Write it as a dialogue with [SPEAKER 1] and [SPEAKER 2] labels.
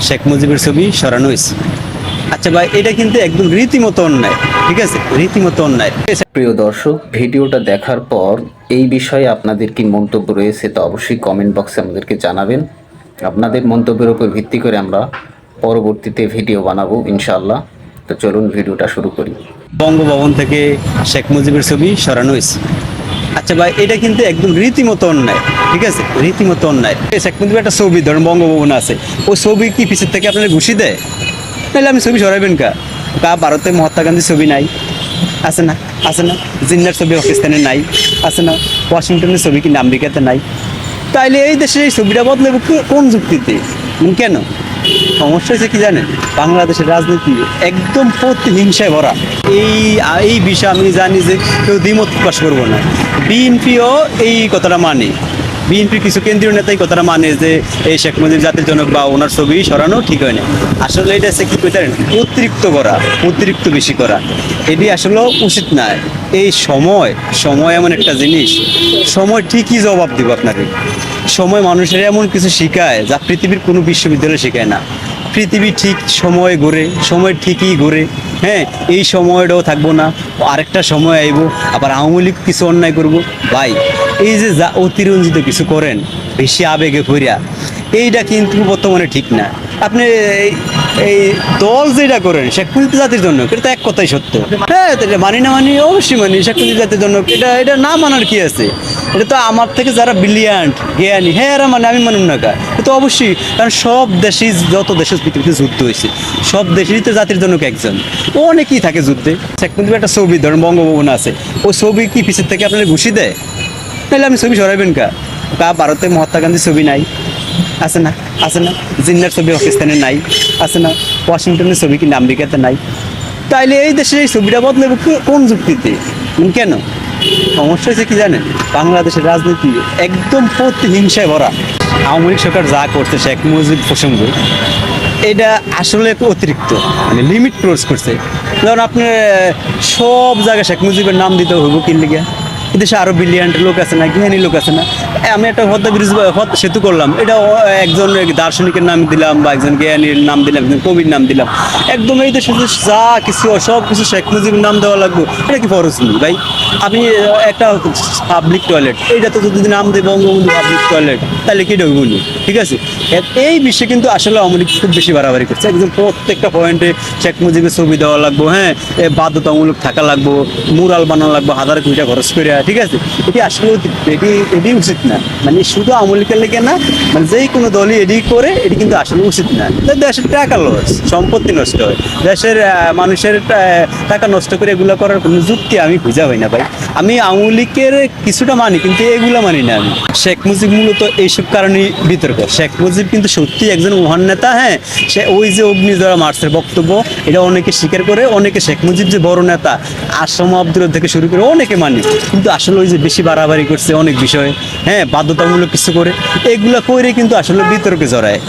[SPEAKER 1] শেখ মুজিবের ছবি সরানো হয়েছে। আচ্ছা ভাই এটা কিন্তু একদম রীতিমতো অন্যায় ঠিক আছে? রীতিমতো অন্যায়।
[SPEAKER 2] প্রিয় দর্শক ভিডিওটা দেখার পর এই বিষয়ে আপনাদের কি মন্তব্য রয়েছে তা অবশ্যই কমেন্ট বক্সে আমাদেরকে জানাবেন। আপনাদের মন্তব্যের উপর ভিত্তি করে আমরা পরবর্তীতে ভিডিও বানাবো ইনশাআল্লাহ। তো চলুন ভিডিওটা শুরু করি।
[SPEAKER 1] বঙ্গভবন থেকে শেখ মুজিবের ছবি সরানো হয়েছে। আচ্ছা ভাই এটা কিন্তু একদম রীতিমতো অন্যায়। ঠিক আছে? রীতিমতো অন্যায়। মুজিবের একটা ছবি, ধরুন বঙ্গভবন আছে। ওই ছবি কি পিছের থেকে আপনার ঘুষি দেয়? তাহলে আমি ছবি সরাবেন কা? কা ভারতে মহাত্মা গান্ধীর ছবি নাই? আছে না? আছে না? জিন্নার ছবি পাকিস্তানে নাই? আছে না? ওয়াশিংটনের ছবি কিন্তু আমেরিকাতে নাই? তাইলে এই দেশে এই ছবিটা বদলে কোন যুক্তিতে? কেন? সমস্যা হয়েছে কি জানেন? বাংলাদেশের রাজনীতি একদম প্রতিহিংসায় ভরা। এই এই বিষয়ে আমি জানি যে কেউ দ্বিমত প্রকাশ করব না। বিএনপিও এই কথাটা মানে। বিএনপির কিছু কেন্দ্রীয় নেতাই কথাটা মানে যে, এই শেখ মুজিব জাতির জনক বা ওনার ছবি সরানো ঠিক হয় না আসলে এটা হচ্ছে কি করতে অতিরিক্ত করা, অতিরিক্ত বেশি করা। এটি আসলে উচিত না। এই সময় সময় এমন একটা জিনিস। সময় ঠিকই জবাব দিব আপনাকে। সময় মানুষের এমন কিছু শেখায় যা পৃথিবীর কোনো বিশ্ববিদ্যালয় শেখায় না। পৃথিবী ঠিক সময় ঘুরে, সময় ঠিকই ঘুরে হ্যাঁ এই সময়টাও থাকব না, আরেকটা সময় আইব, আবার আওয়ামী লীগ কিছু অন্যায় করব। ভাই, এই যে যা অতিরঞ্জিত কিছু করেন, বেশি আবেগে ভরিয়া এইটা কিন্তু বর্তমানে ঠিক না। আপনি এই- দল যেটা করেন, শেখ জাতির জন্য, এটা এক কথাই সত্য। হ্যাঁ মানি না মানি, অবশ্যই মানি, শেখ জাতির জন্য, এটা এটা না মানার কি আছে? এটা তো আমার থেকে যারা ব্রিলিয়ান্ট জ্ঞানী হ্যাঁ এরা মানে আমি মানুন না এটা তো অবশ্যই, কারণ সব দেশেই, যত দেশের পৃথিবীতে যুদ্ধ হয়েছে, সব দেশেরই তো জাতির জন্য একজন। অনেকেই থাকে যুদ্ধে। মুজিবের একটা ছবি, ধরেন বঙ্গভবন আছে। ওই ছবি কি পিছের থেকে আপনার ঘুষি দেয়? তাহলে আমি ছবি সরাবেন কা কা ভারতে মহাত্মা গান্ধীর ছবি নাই। আছে না? আছে না? জিন্নার ছবি পাকিস্তানে নাই। আছে না? ওয়াশিংটনের ছবি কিন্তু আমেরিকাতে নাই? তাইলে এই দেশের এই ছবিটা বদলে কোন যুক্তিতে? কেন? সমস্যা হয়েছে কি জানেন? বাংলাদেশের রাজনীতি একদম প্রতিহিংসায় ভরা। আওয়ামী লীগ সরকার যা করছে, শেখ মুজিব প্রসঙ্গ এটা আসলে অতিরিক্ত। মানে লিমিট ক্রস করছে। যেমন আপনার সব জায়গায় শেখ মুজিবের নাম দিতে হইব কিনলে লিগে দেশে আরও ব্রিলিয়ান্ট লোক আছে না, জ্ঞানী লোক আছে না। আমি একটা হত্যা ব্রিজ সেতু করলাম। এটা একজন দার্শনিকের নাম দিলাম বা একজন জ্ঞানীর নাম দিলাম, একজন কবির নাম দিলাম। একদম এই দেশে যে কিছু, সব কিছু শেখ মুজিবের নাম দেওয়া লাগবে, এটা কি ফরজ নেই ভাই? আপনি একটা পাবলিক টয়লেট এইটা তো যদি নাম দেয় বঙ্গবন্ধু পাবলিক টয়লেট তাহলে কি ঢুকবনি ঠিক আছে? এই বিষয়ে কিন্তু আসলে আওয়ামী খুব বেশি বাড়াবাড়ি করছে। একদম প্রত্যেকটা পয়েন্টে শেখ মুজিবের ছবি দেওয়া লাগবো হ্যাঁ? বাধ্যতামূলক থাকা লাগবো মুরাল বানানো লাগবো, হাজার কোটি টাকা খরচ করে ঠিক আছে? এটি আসলে এটি এটি উচিত না। মানে শুধু আওয়ামী লীগের লেগে না মানে যেই কোনো দলই এটি করে, এটি কিন্তু আসলে উচিত না। দেশের টাকা লস, সম্পত্তি নষ্ট হয়, দেশের মানুষের টাকা নষ্ট করে এগুলো করার কোনো যুক্তি আমি খুঁজা হয় না ভাই। আমি আমলিকের কিছুটা মানি, কিন্তু এগুলো মানি না আমি। শেখ মুজিব মূলত এইসব কারণেই বিতর্ক। শেখ মুজিব কিন্তু সত্যি একজন মহান নেতা হ্যাঁ? সে ওই যে অগ্নি অগ্নিজরা মার্চের বক্তব্য, এটা অনেকে স্বীকার করে, অনেকে শেখ মুজিব যে বড় নেতা, আসাম আব্দুল থেকে শুরু করে অনেকে মানে। কিন্তু আসলে ওই যে বেশি বাড়াবাড়ি করছে অনেক বিষয়ে। হ্যাঁ বাধ্যতামূলক কিছু করে। এগুলো করে কিন্তু আসলে বিতর্কে জড়ায়।